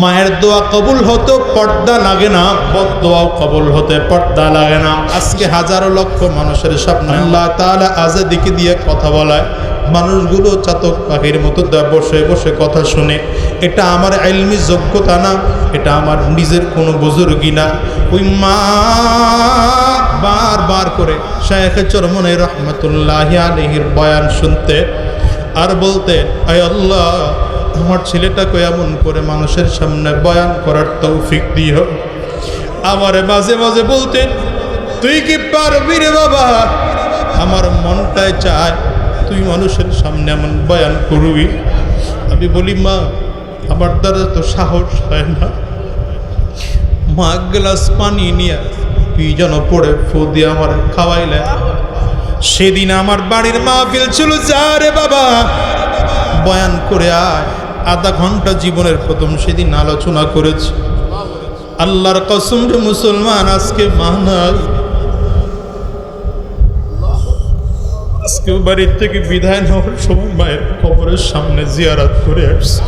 মায়ের দোয়া কবুল হতো, পর্দা লাগে না বদ দোয়াও কবুল হতে পর্দা লাগে না। আজকে হাজারো লক্ষ মানুষের সামনে আল্লাহ তাআলা আজাদিকে দিয়ে কথা বলায়। মানুষগুলো চাতক পাখির মতো বসে বসে কথা শুনে, এটা আমার এলমি যোগ্যতা না, এটা আমার নিজের কোনো বুজুর্গি না। ওই মা বারবার করে শায়েখ চরমনে রহমতুল্লাহ আলহির বয়ান শুনতে আর বলতে, আয় আল্লাহ আমার ছেলেটাকে এমন করে মানুষের সামনে বয়ান করার তৌফিক দিও। আমারে মাঝে মাঝে বলতেন, তুই কি পারবি রে বাবা? আমার মনটায় চায়, তুই মানুষের সামনে এমন বয়ান করবি? আমি বলি, মা, আমার দ্বারা তো সাহস হয় না। মা গ্লাস পানি নিয়ে যেন পড়ে ফু দিয়ে আমার খাওয়াইলে। সেদিন আমার বাড়ির মাহফিল ছিল, যা রে বাবা। বয়ান করে আয় আধা ঘণ্টা জীবনের প্রথম সেদিন আলোচনা করেছি। আল্লাহর কসম রে মুসলমান, আজকে মানাই আজকে বাড়ির থেকে বিদায় নেওয়ার সময় মায়ের কবরের সামনে জিয়ারাত করে আসছে।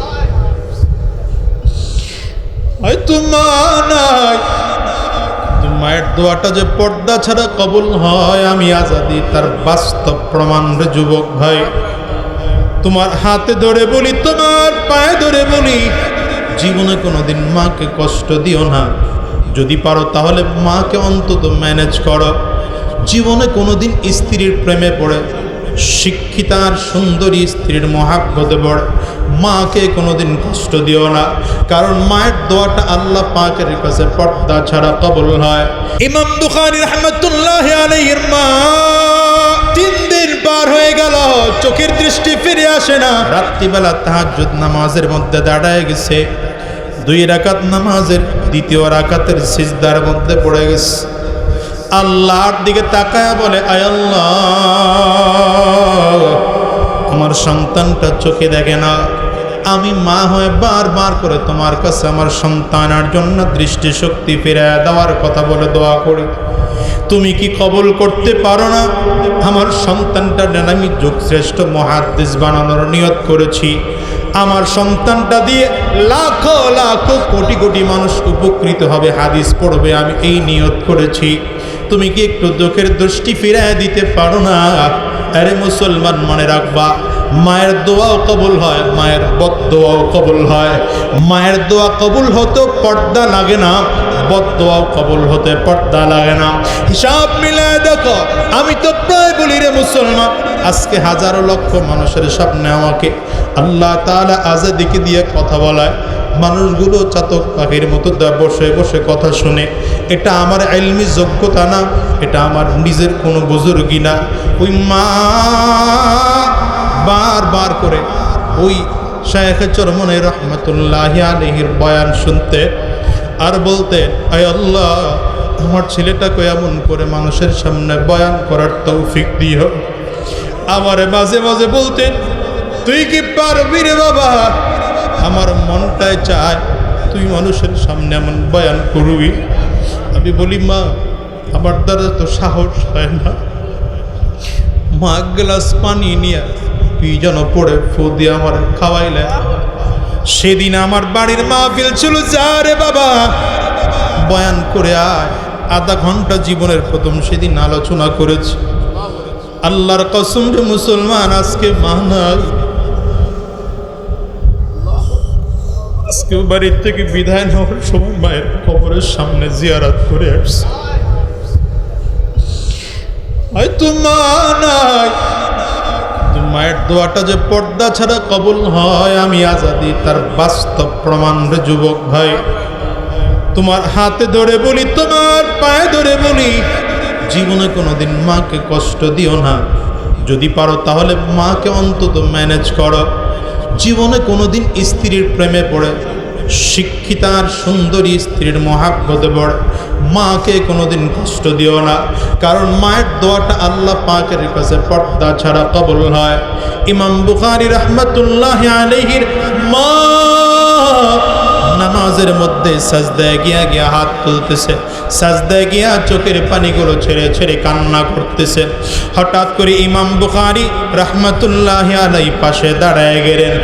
মায়ের দোয়াটা যে পর্দা ছাড়া কবুল হয়, আমি আজাদি তার বাস্তব প্রমাণ যুবক ভাই। তোমার হাতে ধরে বলি, তোমার পায়ে ধরে বলি, জীবনে কোনোদিন মাকে কষ্ট দিও না। যদি পারো তাহলে মাকে অন্তত ম্যানেজ করো। জীবনে কোনোদিন স্ত্রীর প্রেমে পড়ে শিক্ষিতার সুন্দরী স্ত্রীর মহাব্বতে পড়ে। মাকে কোনোদিন কষ্ট দিও না, কারণ মায়ের দোয়াটা আল্লাহ পাকের কাছে পর্দা ছাড়া কবল হয়। ইমাম বুখারী রহমতুল্লাহ আলাইহির মা তিন পার হয়ে গেল, চোখের দৃষ্টি ফিরে আসে না। রাত্রিবেলা তাহাজ্জুদ নামাজের মধ্যে দাঁড়ায় গেছে। দুই রাকাত নামাজের, দ্বিতীয় রাকাতের সিজদার মধ্যে পড়ে গেছে। আল্লাহর দিকে তাকায় বলে, আয় আল্লাহ, আমার সন্তানটা চোখে দেখে না। আমি মা হয়ে বারবার করে তোমার কাছে আমার সন্তানের জন্য দৃষ্টিশক্তি ফিরে দেওয়ার কথা বলে দোয়া করি। তুমি কি কবল করতে পারো না? আমার সন্তানটা আমি শ্রেষ্ঠ মহাদ্দেশ বানানোর নিয়ত করেছি। আমার সন্তানটা দিয়ে লাখো লাখো, কোটি কোটি মানুষ উপকৃত হবে। হাদিস পড়বে, আমি এই নিয়ত করেছি। তুমি কি একটু চোখের দৃষ্টি ফিরায় দিতে পারো না? আরে মুসলমান মনে রাখবা মায়ের দোয়াও কবুল হয়, মায়ের বদ দোয়াও কবুল হয়। মায়ের দোয়া কবুল হতো পর্দা লাগে না বদ দোয়াও কবুল হতে পর্দা লাগে না। হিসাব মিলায় দেখো, আমি তো প্রায় বলি রে মুসলমান, আজকে হাজারো লক্ষ মানুষের সামনে আমাকে আল্লাহ তাআলা আজাদিকে দিয়ে কথা বলায়। মানুষগুলো চাতক পাখির মতো বসে বসে কথা শুনে, এটা আমার এলমি যোগ্যতা না, এটা আমার নিজের কোনো বুজুর্গি না। ওই মা বারবার করে ওই শায়েখ চরমনে রহমতুল্লাহ আলহির বয়ান শুনতে আর বলতে, আয় আল্লাহ, আমার ছেলেটাকে এমন করে মানুষের সামনে বয়ান করার তৌফিক দিও। আমারে মাঝে মাঝে বলতেন, তুই কি পারবি রে বাবা? আমার মনটায় চায় তুই মানুষের সামনে এমন বয়ান করবি। আমি বলি, মা, আমার দ্বারা তো সাহস হয় না। মা গ্লাস পানি নিয়ে তুই যেন পড়ে ফু দিয়ে আমার খাওয়াইলে। সেদিন আমার বাড়ির মাহফিল ছিল, যা রে বাবা। বয়ান করে আয়, আধা ঘণ্টা জীবনের প্রথম সেদিন আলোচনা করেছি। আল্লাহর কসম রে মুসলমান, আজকে মানাই আজকে বাড়ির থেকে বিদায় নেওয়ার সময় মায়ের কবরের সামনে জিয়ারাত করে আসছে। হয়তো মা নাই মায়ের দোয়াটা যে পর্দা ছাড়া কবুল হয়, আমি আজাদি তার বাস্তব প্রমাণ যুবক ভাই। তোমার হাতে ধরে বলি, তোমার পায়ে ধরে বলি, জীবনে কোনোদিন মাকে কষ্ট দিও না। যদি পারো তাহলে মাকে অন্তত ম্যানেজ করো। জীবনে কোনোদিন স্ত্রীর প্রেমে পড়ে শিক্ষিতার সুন্দরী স্ত্রীর মহাব্বতে পড়ে। মাকে কোনোদিন কষ্ট দিও না। কারণ মায়ের দোয়াটা আল্লাহ পাকের কাছে পর্দা ছাড়া কবল হয়। ইমাম বুখারি রহমতুল্লাহ আলহির মা নামাজের মধ্যে সাজদায় গিয়া গিয়া হাত তুলতেছে। সাজদায় গিয়া চোখের পানিগুলো ছেড়ে ছেড়ে কান্না করতেছে। হঠাৎ করে ইমাম বুখারি রহমতুল্লাহ আলাই পাশে দাঁড়ায় গেলেন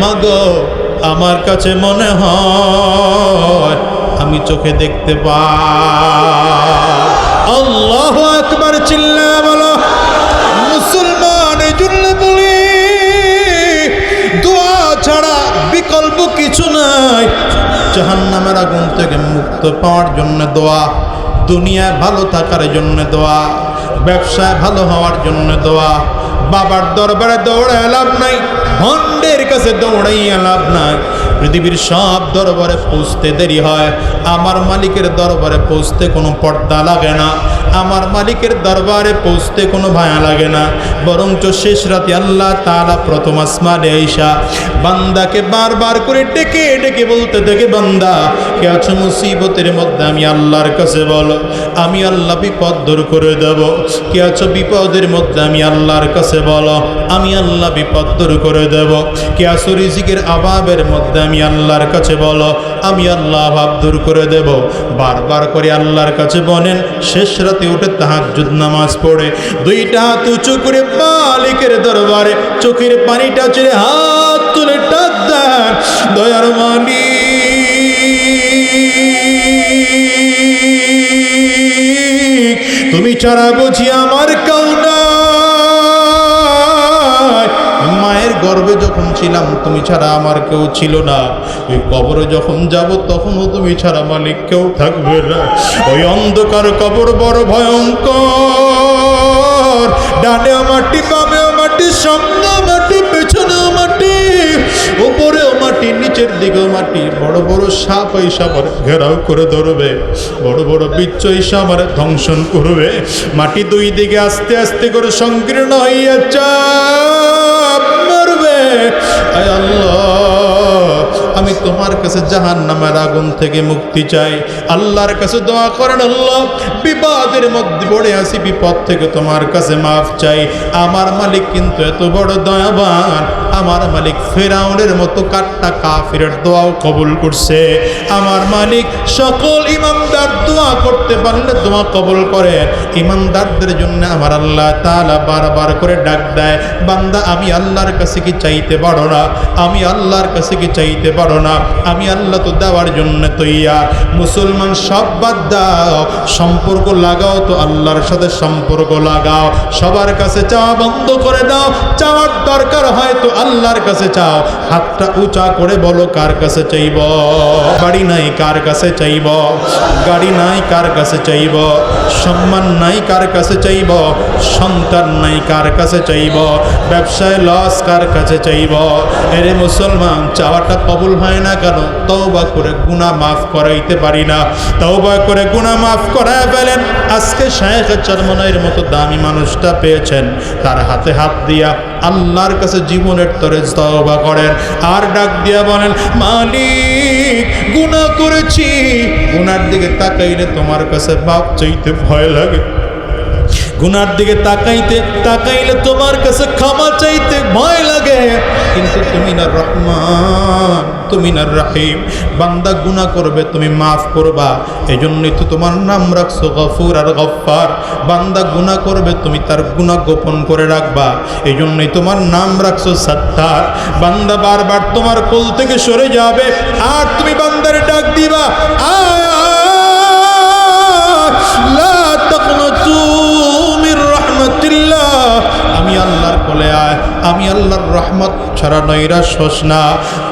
মগ আমার কাছে মনে হয় চোখে দেখতে পা। আল্লাহ একবার চিল্লা বলো, মুসলমান জন্য দোয়া ছাড়া বিকল্প কিছু নাই। জাহান্নামের আগুন থেকে মুক্ত পাওয়ার জন্য দোয়া, দুনিয়ায় ভালো থাকার জন্য দোয়া, ব্যবসায় ভালো হওয়ার জন্য দোয়া। বাবার দরবারে দৌড়ায় লাভ নাই, ভণ্ডের কাছে দৌড়াইয়া লাভ নাই। পৃথিবীর সব দরবারে পৌঁছতে দেরি হয়। আমার মালিকের দরবারে পৌঁছতে কোনো পর্দা লাগে না। আমার মালিকের দরবারে পৌঁছতে কোনো ভায়া লাগে না। বরঞ্চ শেষ রাতে আল্লাহ তারা প্রথম আসমানে আইসা বান্দাকে বারবার করে ডেকে ডেকে বলতে দেখে বান্দা, কে আছো মুসিবতের মধ্যে? আমি আল্লাহর কাছে বলো, আমি আল্লাহ বিপদ দূর করে দেব। কে আছো বিপদের মধ্যে? আমি আল্লাহর কাছে বলো, আমি আল্লাহ বিপদ দূর করে দেব। কে আছো রিজিকের অভাবের মধ্যে? আমি আল্লাহর কাছে বলো, আমি আল্লাহ অভাব দূর করে দেব। বারবার করে আল্লাহর কাছে বলেন, শেষ রাতে উঠে তাহাজ্জুদ নামাজ পড়ে। দুইটা হাত উঁচু করে মালিকের দরবারে চোখের পানিটা ছেড়ে হাত তুলে দয়ার মানি তুমি ছাড়া বুঝি আমার কাউনা গর্ভে যখন ছিলাম, তুমি ছাড়া আমার কেউ ছিল না। ওই কবরে যখন যাব, তখনও তুমি ছাড়া মালিক কেউ থাকবে না। ওই অন্ধকার কবর বড় ভয়ঙ্কর। ডানে মাটি, বামে মাটি, সামনে মাটি, পেছনে মাটি উপরেও মাটি, নিচের দিকেও মাটি। বড় বড় সাপ এসে ঘেরাও করে ধরবে। বড় বড় বিচ্ছ এসে আমার ধ্বংসন করবে। মাটি দুই দিকে আস্তে আস্তে করে সংকীর্ণ হইয়া আল্লাহ আমি তোমার কাছে জাহান নামের আগুন থেকে মুক্তি চাই। আল্লাহর কাছে দোয়া করেন, আল্লাহ বিপদের মধ্যে পড়ে আসি বিপদ থেকে তোমার কাছে মাফ চাই। আমার মালিক কিন্তু এত বড় দয়াবান আমার মালিক ফেরাউনের মতো কাট্টা কাফিরের দোয়াও কবুল করছে। আমার মালিক সকল ইমানদার দোয়া করতে পারলে দোয়া কবুল করে। ইমানদারদের জন্য আমার আল্লাহ তাআলা বারবার করে ডাক দেয়, বান্দা, আমি আল্লাহর কাছে কি চাইতে পারো না? আমি আল্লাহর কাছে কি চাইতে পারো না? আমি আল্লাহ তো দেওয়ার জন্য তৈয়ার। মুসলমান সব বাদ দাও, সম্পর্ক লাগাও তো আল্লাহর সাথে সম্পর্ক লাগাও। সবার কাছে চাওয়া বন্ধ করে দাও, চাওয়ার দরকার হয় তো আল্লাহর কাছে চাও, হাতটা উঁচা করে বলো কার কাছে চাইব? বাড়ি নাই কার কাছে চাইব? গাড়ি নাই কার কাছে চাইব? সম্মান নাই কার কাছে চাইব? সন্তান নাই কার কাছে চাইব? ব্যবসায় লস কার কাছে চাইব? এরে মুসলমান, চাওয়াটা কবুল হয় না কেন? তওবা করে গুণা মাফ করাইতে পারি না। তওবা করে গুণা মাফ করায় ফেলেন। আজকে শায়েখ চরমনের মতো দামি মানুষটা পেয়েছেন। তার হাতে হাত দিয়া আল্লাহর কাছে জীবনের তরে তওবা করেন। আর ডাক দিয়া বলেন, মালিক, গুনাহ করেছি। গুনার দিকে তাকাইলে তোমার কাছে বাপ চাইতে ভয় লাগে। গুনার দিকে তাকাইতে, তাকাইলে তোমার কাছে ক্ষমা চাইতে ভয় লাগে। কিন্তু তুমি না রহমান। তুমি না রাহিম। বান্দা গুনাহ করবে, তুমি মাফ করবা। এই জন্যই তো তোমার নাম রাখছো গফুর আর বান্দা গুনাহ করবে, তুমি তার গুনাহ গোপন করে রাখবা। এই জন্যই তোমার নাম রাখছো সত্তার। বান্দা বারবার তোমার কোল থেকে সরে যাবে, আর তুমি বান্দারে ডাক দিবা আল্লাহর কোলে আয়। আমি আল্লাহর রহমত ছাড়া নৈরাশ হোস না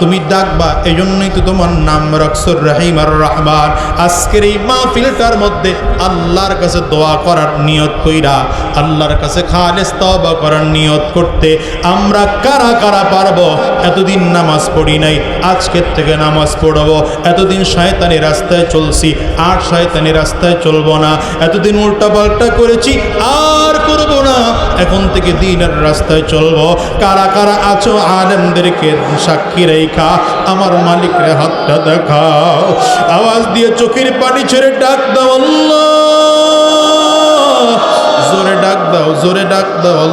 তুমি ডাকবা এই জন্যই তো তোমার নাম রাখছো রাহিম আর রহমান। আজকের এই মাহফিলটার মধ্যে আল্লাহর কাছে দোয়া করার নিয়ত কইরা, আল্লাহর কাছে খালেস তওবা করার নিয়ত করতে আমরা কারা কারা পারব? এতদিন নামাজ পড়ি নাই, আজকের থেকে নামাজ পড়ব। এতদিন শয়তানি রাস্তায় চলছি, আর শয়তানি রাস্তায় চলবো না। এতদিন উল্টা পাল্টা করেছি, আর করব না। এখন থেকে দিনের রাস্তায় চলবো। কারা কারা আছো আলেমদেরকে সাক্ষী রেখা, আমার মালিকের হাতটা দেখাও। আওয়াজ দিয়ে চোখের পানি ছেড়ে ডাক দাও জোরে ডাক দাও, জোরে ডাক দাও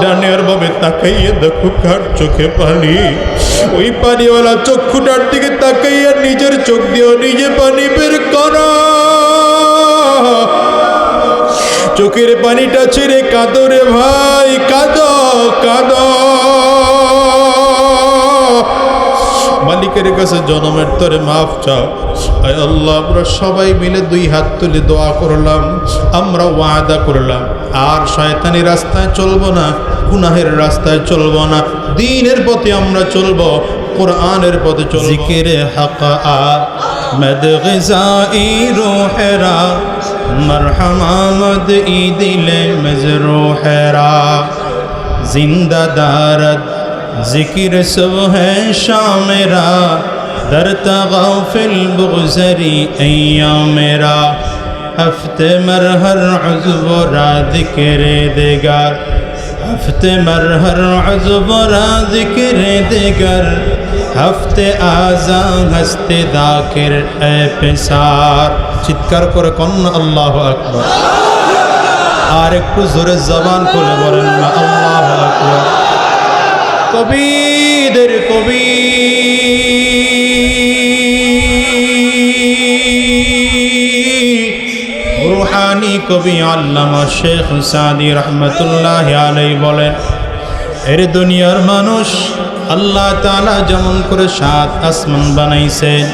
ডানের ভাবে তাকাইয়ে দেখো কার চোখে পানি। ওই পানিওয়ালা চক্ষুটার দিকে তাকাইয়া নিজের চোখ দিয়েও নিজে পানি বের করা। চোখের পানিটা ছেড়ে কাঁদো রে ভাই, কাঁদো কাঁদো। মালিকের কাছে জনমের তরে মাফ চাও। আল্লাহ, আমরা সবাই মিলে দুই হাত তুলে দোয়া করলাম, আমরা ওয়াদা করলাম। আর শয়তানি রাস্তায় চলবো না, গুনাহের রাস্তায় চলবো না, দিনের পথে আমরা চলবো। কোরআনের পথে চল জিকিরে হাকা মদ গজাই রোহেরা মরহমামদ ই দিলে মজরোহেরা জিন্দা দারদ জিকির সব হ্যাঁ শামেরা در تغافل بغزری ایام را هفته مر هر عضو را ذکر دگر هفته مر هر عضو را ذکر دگر হফতে আজান হস্তে দাকের পেশার চিৎকার করে কন্যা আল্লাহ আকবর। আর একটু জোরে জবান করে বলেন না, আল্লাহ আকবর। কবিদের কবি। রুহানি কবি আল্লামা শেখ হুসানি রহমতুল্লাহ আলাই বলেন, এর দুনিয়ার মানুষ আল্লাহ তাআলা যেমন করে সাত আসমান বানাইছেন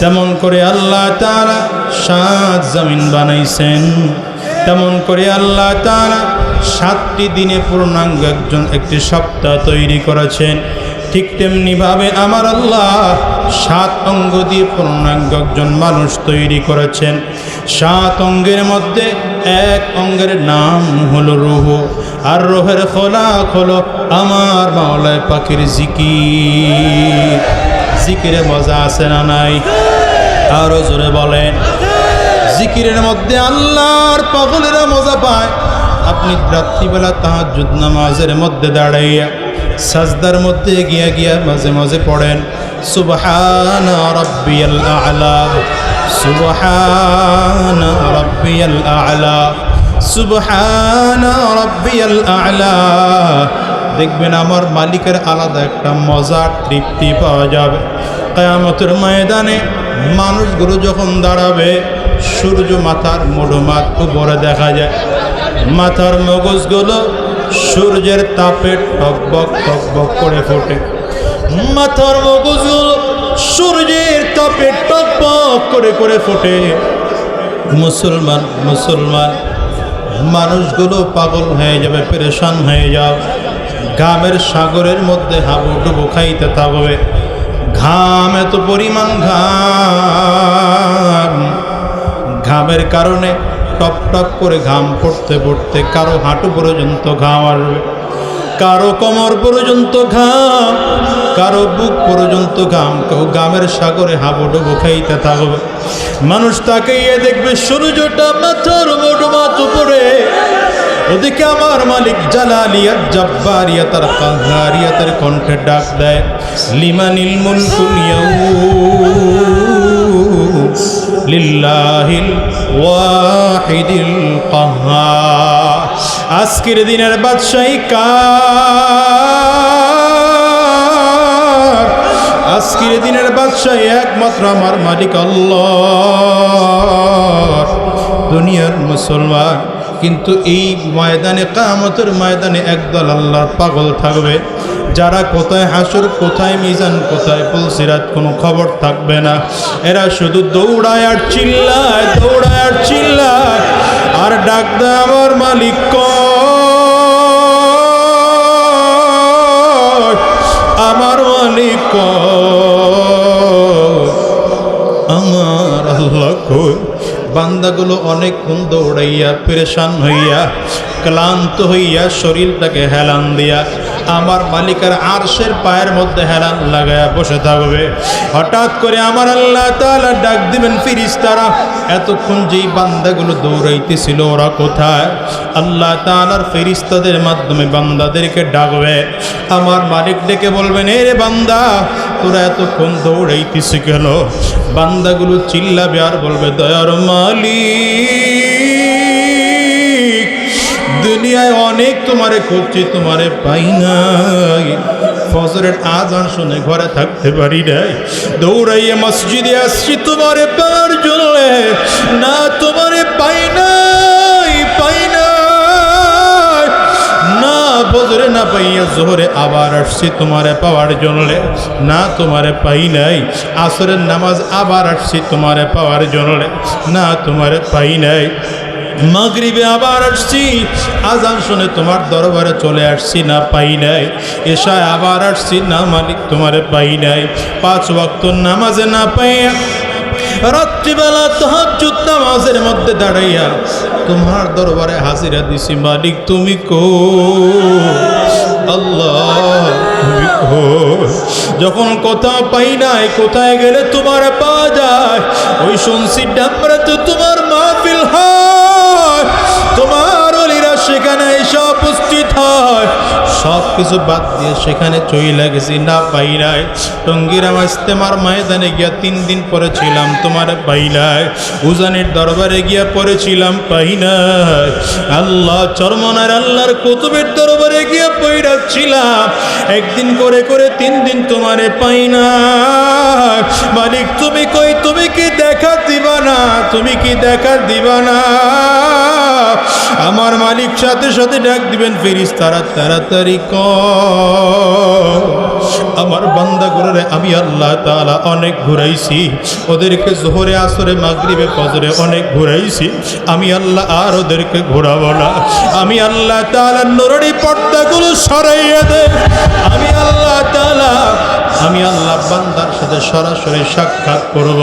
তেমন করে আল্লাহ তাআলা সাত জমিন বানাইছেন। তেমন করে আল্লাহ তাআলা সাতটি দিনে পূর্ণাঙ্গ একজন একটি সপ্তাহ তৈরি করেছেন। ঠিক তেমনিভাবে আমার আল্লাহ সাত অঙ্গ দিয়ে পূর্ণাঙ্গ একজন মানুষ তৈরি করেছেন। সাত অঙ্গের মধ্যে এক অঙ্গের নাম হলো রুহ। আর রোহের খোলা খোলো আমার মাওলায় পাখির জিকির। জিকিরে মজা আছে না নাই? আরও জোরে বলেন। জিকিরের মধ্যে আল্লাহর পাগলেরা মজা পায়। আপনি রাত্রিবেলা তাহাজ্জুদ নামাজের মধ্যে দাঁড়াইয়া সাজদার মধ্যে গিয়া গিয়া মাঝে মাঝে পড়েন, সুবহান রাব্বিয়াল আ'লা, সুবহান রাব্বিয়াল আ'লা, সুবহান রাব্বিয়াল আ'লা। দেখবেন আমার মালিকের আলাদা একটা মজার তৃপ্তি পাওয়া যাবে। কেয়ামতের ময়দানে মানুষগুলো যখন দাঁড়াবে, সূর্য মাথার মোড়মাত উপরে দেখা যায়। মাথার মগজগুলো সূর্যের তাপে টকবক টকবক করে ফোটে। মাথার মগজগুলো সূর্যের তাপে টকবক করে করে ফোটে। মুসলমান মুসলমান, মানুষগুলো পাগল হয়ে যাবে, পেরেশান হয়ে যাও। ঘামের সাগরের মধ্যে হাবুডুবু খাইতে থাকবে। ঘাম এত পরিমাণ ঘাম। ঘামের কারণে টপ টপ করে ঘাম পড়তে পড়তে কারও হাঁটু পর্যন্ত ঘাম আসবে। কারও কোমর পর্যন্ত ঘাম, কারও বুক পর্যন্ত ঘাম, কেউ গামের সাগরে হাবুডুবু খাইতে থাকবে। মানুষ তাকে ইয়ে দেখবে, সূর্যটা মাথার মোট মাত উপরে। ওদিকে আমার মালিক জালালিয়াত জব্বারিয়াতার কাহারিয়াতের কণ্ঠে ডাক দেয়, লিমানিল মুলকুল ইয়াউম লিল্লাহিল ওয়াহিদিল কাহ্হার আজকের দিনের বাদশাহী কার? আজকের দিনের বাদশাহী একমাত্র আমার মালিক আল্লাহ। দুনিয়ার মুসলমান, কিন্তু এই ময়দানে কামতের ময়দানে একদল আল্লাহর পাগল থাকবে। যারা কোথায় হাসুর, কোথায় মিজান, কোথায় পুলসিরাত কোনো খবর থাকবে না। এরা শুধু দৌড়ায় আর চিল্লায়, দৌড়ায় আর চিল্লায়। আর ডাক দেয় আমার মালিক আমার মালিক আমার আল্লাহ, কই? বান্দাগুলো অনেকক্ষণ দৌড়াইয়া, পেরেশান হইয়া ক্লান্ত হইয়া শরীরটাকে হেলান দিয়া আমার মালিকের আরশের পায়ের মধ্যে হেলান লাগায়া বসে থাকবে। হঠাৎ করে আমার আল্লাহ তাআলা ডাক দিবেন, ফিরিস্তারা, এতক্ষণ যেই বান্দাগুলো দৌড়াইতেছিল, ওরা কোথায়? আল্লাহ তাআলার ফেরিস্তাদের মাধ্যমে বান্দাদেরকে ডাকবে। আমার মালিক ডেকে বলবেন, এ রে বান্দা, তোরা এতক্ষণ দৌড়াইতেছি গেল বান্দাগুলো চিল্লাবে আর বলবে, দয়ার মালিক দুনিয়ায় অনেক তোমারে খুঁজছি, তোমারে পাই নাই। ফজরের আজান শুনে ঘরে থাকতে পারি নাই। দৌড়াইয়ে মসজিদে আসছি, তোমারে পাওয়ার জন্য। না, তোমারে পাই নাই পাই নাই। না, ফজরে না পাইয়া জোহরে আবার আসছি, তোমারে পাওয়ার জন্য। না, তোমারে পাই নাই। আসরের নামাজ আবার আসছি, তোমারে পাওয়ার জন্য। না, তোমারে পাই নাই। মাগরিবে আবার আসছি। আজান শুনে তোমার দরবারে চলে আসছি, না পাই নাই। এশায় আবার আসছি, না মালিক তোমারে পাই নাই। পাঁচ ওয়াক্ত নামাজে না পাইয়া রাত্রিবেলা তাহাজ্জুদ নামাজের মধ্যে দাঁড়াইয়া তোমার দরবারে হাজিরা দিছি, মালিক তুমি কো আল্লাহ যখন কোথাও পাই নাই, কোথায় গেলে তোমার পাওয়া যায়? ওই শুনছি ডাবরা তো তোমার সেখানে এসে উপস্থিত হয়। সব কিছু বাদ দিয়ে সেখানে চইলা গেছি। না পাই নাই টঙ্গিরাম ইস্তেমার ময়দানে গিয়া তিন দিন পরে ছিলাম, তোমার পাই উজানের দরবারে গিয়া পড়েছিলাম পাই নাই। আল্লাহ চরমনার আল্লাহর কুতুবের দরবারে গিয়া পইরাচ্ছিলাম একদিন করে করে তিন দিন তোমারে পাই না মালিক, তুমি কই? তুমি কি দেখা দিবা না? তুমি কি দেখা দিবা না? আমার মালিক সাথে সাথে ডাক দিবেন ফেরিস তারা তাড়াতাড়ি ক আমার বান্দা করে আমি আল্লাহ তাআলা অনেক ঘুরাইছি। ওদেরকে জোহরে, আসরে, মাগরিবে, ফজরে অনেক ঘুরাইছি। আমি আল্লাহ আর ওদেরকে ঘোরাবো না। আমি আল্লাহ তাআলা নুরনি পর্দাগুলো সরাইয়া দে। আমি আল্লাহ তাআলা, আমি আল্লাহ বান্দার সাথে সরাসরি সাক্ষাৎ করব।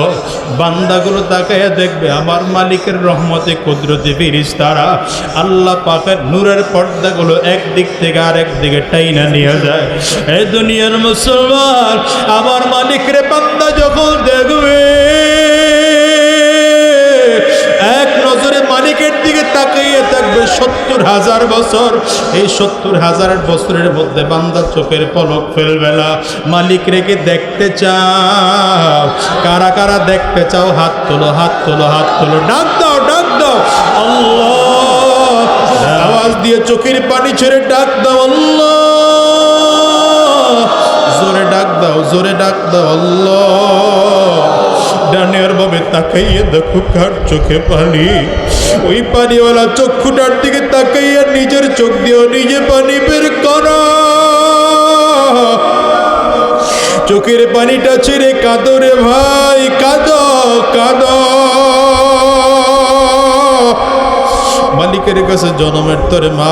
বান্দাগুলো তাকাইয়া দেখবে আমার মালিকের রহমতে কুদরতি ফিরিস তারা আল্লাহ পাকের নূরের পর্দাগুলো একদিক থেকে আরেক দিকে টাইনা নিয়ে যায়। এই দুনিয়ার মুসলমান, আমার মালিক রে বান্দা যখন দেখবে, এক নজরে মালিকের দিকে তাকিয়ে থাকবে সত্তর হাজার বছর। এই সত্তর হাজার বছরের মধ্যে বান্দা চোখের পলক ফেলবে না। মালিক রেখে দেখতে চাও? কারা কারা দেখতে চাও? হাত তোলো হাত তোলো হাত তোলো। ডাক দাও ডাক দাও। আল্লাহ, আওয়াজ দিয়ে চোখের পানি ছেড়ে ডাক দাও। আল্লাহ জোরে ডাক দাও, জোরে ডাক দাও ডানের ভাবে তাকাইয়ে দেখো কার চোখে পানি। ওই পানিওয়ালা চক্ষুটার দিকে তাকাইয়া নিজের চোখ দিয়েও নিজে পানি বের করা। চোখের পানিটা ছেড়ে কাঁদো রে ভাই, কাঁদো কাঁদো। মালিকের কাছে জনমের তরে মা